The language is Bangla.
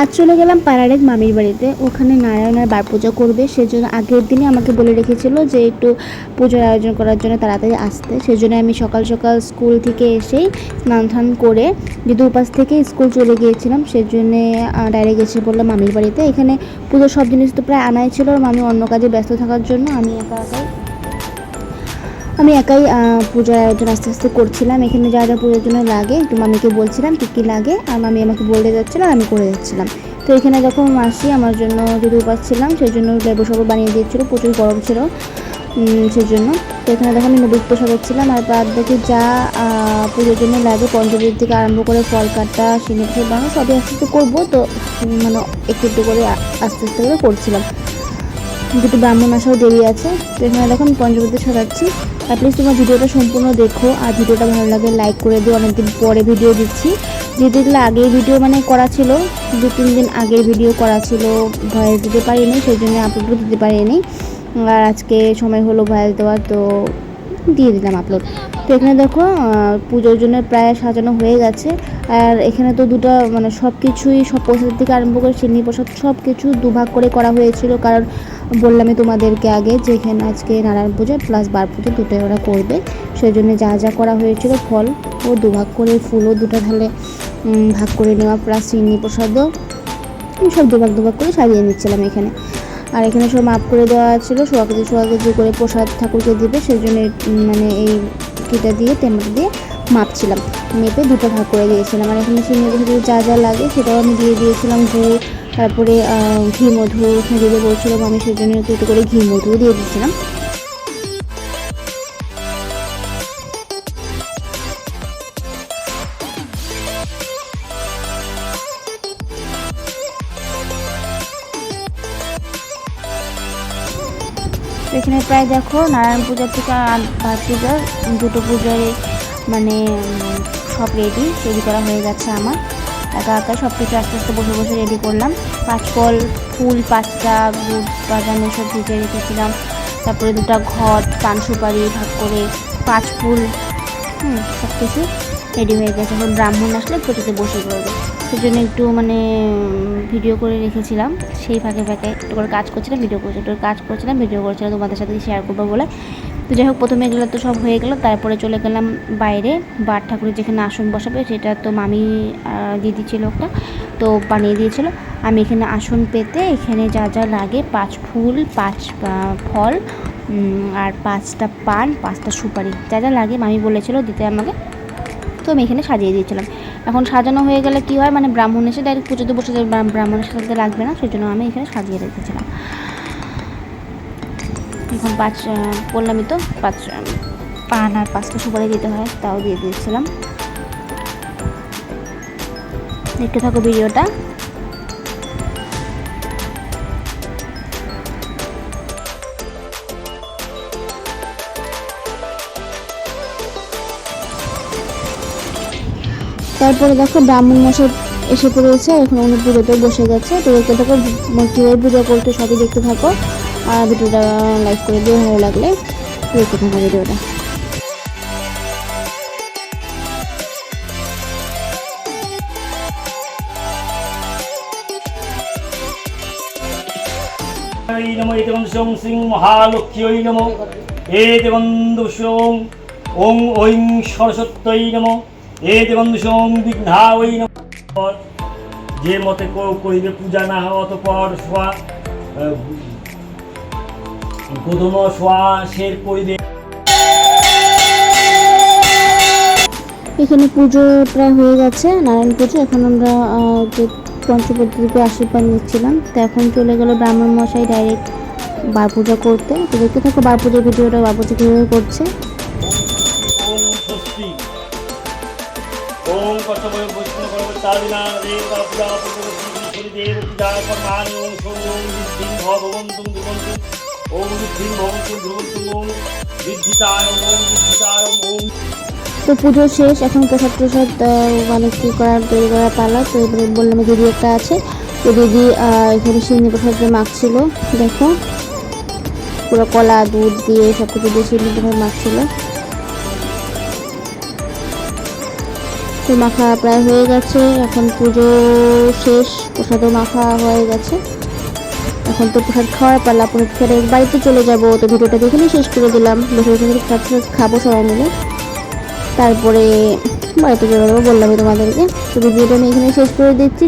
আজ চলে গেলাম পাড়ার এক মামির বাড়িতে। ওখানে নারায়ণের বার পূজা করবে। সেজন্য আগের দিনই আমাকে বলে রেখেছিল যে একটু পুজোর আয়োজন করার জন্য তাড়াতাড়ি আসতে। সেজন্য আমি সকাল সকাল স্কুল থেকে এসেই স্নান টান করে যদি উপাস থেকে স্কুল চলে গিয়েছিলাম। সেজন্যে ডাইরেক্ট এসে বললাম মামির বাড়িতে। এখানে পুজোর সব জিনিস তো প্রায় আনাই ছিল। আর মামি অন্য কাজে ব্যস্ত থাকার জন্য আমি একা একাই আমি একাই পূজার আয়োজন আস্তে আস্তে করছিলাম। এখানে যা যা পুজোর জন্য লাগে, একটু মামিকে বলছিলাম কী কী লাগে, আর মামি আমাকে বলে যাচ্ছিল আর আমি করে যাচ্ছিলাম। তো এখানে যখন মাসি আমার জন্য যদি উপাস ছিলাম, সেই জন্য লেবু সবর বানিয়ে দিয়েছিল, প্রচুর গরম ছিল সেই জন্য। তো এখানে দেখো আমি নদীত্ব সাজাচ্ছিলাম আর বাদ বাকি যা পুজোর জন্য লাগে, পঞ্চমীর থেকে আরম্ভ করে ফল কাটা সিনে ফুল বানানো সবই আস্তে আস্তে করব। তো মানে একটু একটু করে আস্তে আস্তে করে করছিলাম। দুটো ব্রাহ্মণ আসাও দেরি আছে, তো এখানে দেখো আমি পঞ্চমীতে সাজাচ্ছি। আর প্লিজ তোমার ভিডিওটা সম্পূর্ণ দেখো, আর ভিডিওটা ভালো লাগে লাইক করে দিও। অনেকদিন পরে ভিডিও দিচ্ছি। যে যেগুলো আগের ভিডিও মানে করা ছিল, দু তিন দিন আগের ভিডিও করা ছিল, ভয়েস দিতে পারিনি, সেই জন্য আপলোডও দিতে পারিনি। আর আজকে সময় হলো ভয়েস দেওয়ার, তো দিয়ে দিলাম আপলোড তো এখানে দেখো পুজোর জন্য প্রায় সাজানো হয়ে গেছে। আর এখানে তো দুটো মানে সব কিছুই সব প্রসাদ থেকে আরম্ভ করে চিনি প্রসাদ সব কিছু দুভাগ করে করা হয়েছিল। কারণ বললামই তোমাদেরকে আগে যে এখানে আজকে নারায়ণ পুজো প্লাস বার পুজো দুটোই ওরা করবে। সেই জন্য যা যা করা হয়েছিল ফল ও দুভাগ করে ফুলও দুটো ঢালে ভাগ করে নেওয়া প্লাস চিনি, প্রসাদও সব দুভাগ দুভাগ করে সাজিয়ে নিচ্ছিলাম এখানে। আর এখানে সব মাপ করে দেওয়া ছিল সোয়া কেজি সোয়া কেজি করে প্রসাদ ঠাকুরকে দিবে সেই জন্য মানে এই কিটা দিয়ে টেম্পার দিয়ে মাপছিলাম। মেপে দুটো ভাগ করে দিয়েছিলাম। আর এখানে চিনি যা যা লাগে সেটাও আমি দিয়ে দিয়েছিলাম, গুড় তারপরে ঘি মধু দিতে বলছিলাম আমি সেই জন্য একটু করে ঘি মধু দিয়ে দিয়েছিলাম। এখানে প্রায় দেখো, নারায়ণ পূজার থেকে আর পূজার দুটো পূজার মানে সব রেডি রেডি করা হয়ে গেছে আমার। একা একা সব কিছু আস্তে আস্তে বসে বসে রেডি করলাম। পাঁচ ফল, পাঁচটা গুড় বাদাম এসব ভিজে রেখেছিলাম। তারপরে দুটো ঘট, পান সুপারি, ভাগ করে পাঁচ ফুল, হুম সব কিছু রেডি হয়ে গেছে। এখন ব্রাহ্মণ আসলে পুজোতে বসে পড়বে। সেই জন্য একটু মানে ভিডিও করে রেখেছিলাম। সেই ফাঁকে ফাঁকে একটু করে কাজ করছিলাম ভিডিও করছিলাম, একটু কাজ করছিলাম ভিডিও করছিলাম, তোমাদের সাথে শেয়ার করব বলে। তো যাই হোক, প্রথমে এগুলো তো সব হয়ে গেল, তারপরে চলে গেলাম বাইরে। বার ঠাকুরের যেখানে আসন বসাবে, সেটা তো মামি দিদি ছিল একটা, তো বানিয়ে দিয়েছিল। আমি এখানে আসন পেতে এখানে যা যা লাগে, পাঁচ ফুল, পাঁচ ফল আর পাঁচটা পান, পাঁচটা সুপারি, যা যা লাগে মামি বলেছিল দিতে আমাকে। তো আমি এখানে সাজিয়ে দিয়েছিলাম। এখন সাজানো হয়ে গেলে কি হয় মানে ব্রাহ্মণ এসে ডাইরেক্ট পুজোতে বসে ব্রাহ্মণের সাথে লাগবে না সেই জন্য আমি এখানে সাজিয়ে রেখেছিলাম। এখন পাঁচ বললামই তো, পাঁচ পান আর পাঁচটা সুপারি দিতে হয়, তাও দিয়ে দিয়েছিলাম। দেখতে থাকো ভিডিওটা। তারপরে দেখো ব্রাহ্মণ মশাই এসে পড়েছে এখন অনেক পুজোতে বসে গেছে। তো দেখতে থাকো কীভাবে পুজো করতে সবই দেখতে থাকো। ভিডিওটা লাইক করে দিয়ে ভালো লাগলে দেখতে থাকো ভিডিওটা। ওং ঐং যে মতে করিবে পূজা না অতপর সোয়া এখানে পুজো প্রায় হয়ে গেছে নারায়ণ পুজো। এখন আমরা যে পঞ্চপদ্ধতিতে আশীর্বাদ নিচ্ছিলাম তো এখন চলে গেল ব্রাহ্মণ মশাই ডাইরেক্ট বার পূজা করতে। তো দেখতে থাকো বার পুজোর ভিডিওটা বার পুজো কীভাবে করছে তো পুজো শেষ, এখন প্রসাদ প্রসাদ মানে কী করার, তৈরি করার পালা, তো এবারে বললাম দিদি একটা আছে। তো দিদি এখানে সিন্নি প্রসাদ মাখছিল, দেখো। পুরো কলা, দুধ দিয়ে সব কিছু দিয়ে সিন্নি প্রসাদ মাখছিল। তো মাখা প্রায় হয়ে গেছে, এখন পুজো শেষ, প্রসাদও মাখা হয়ে গেছে। এখন তো প্রসাদ খাওয়ার পালা প্রসাদ খেয়ে বাড়িতে চলে যাব। তো ভিডিওটা দেখে শেষ করে দিলাম। বসে বসে প্রসাদ খাব সবাই মিলে। তারপরে বাড়িতে চলে যাব বললামই তোমাদেরকে। তো ভিডিওটা আমি এখানে শেষ করে দিচ্ছি।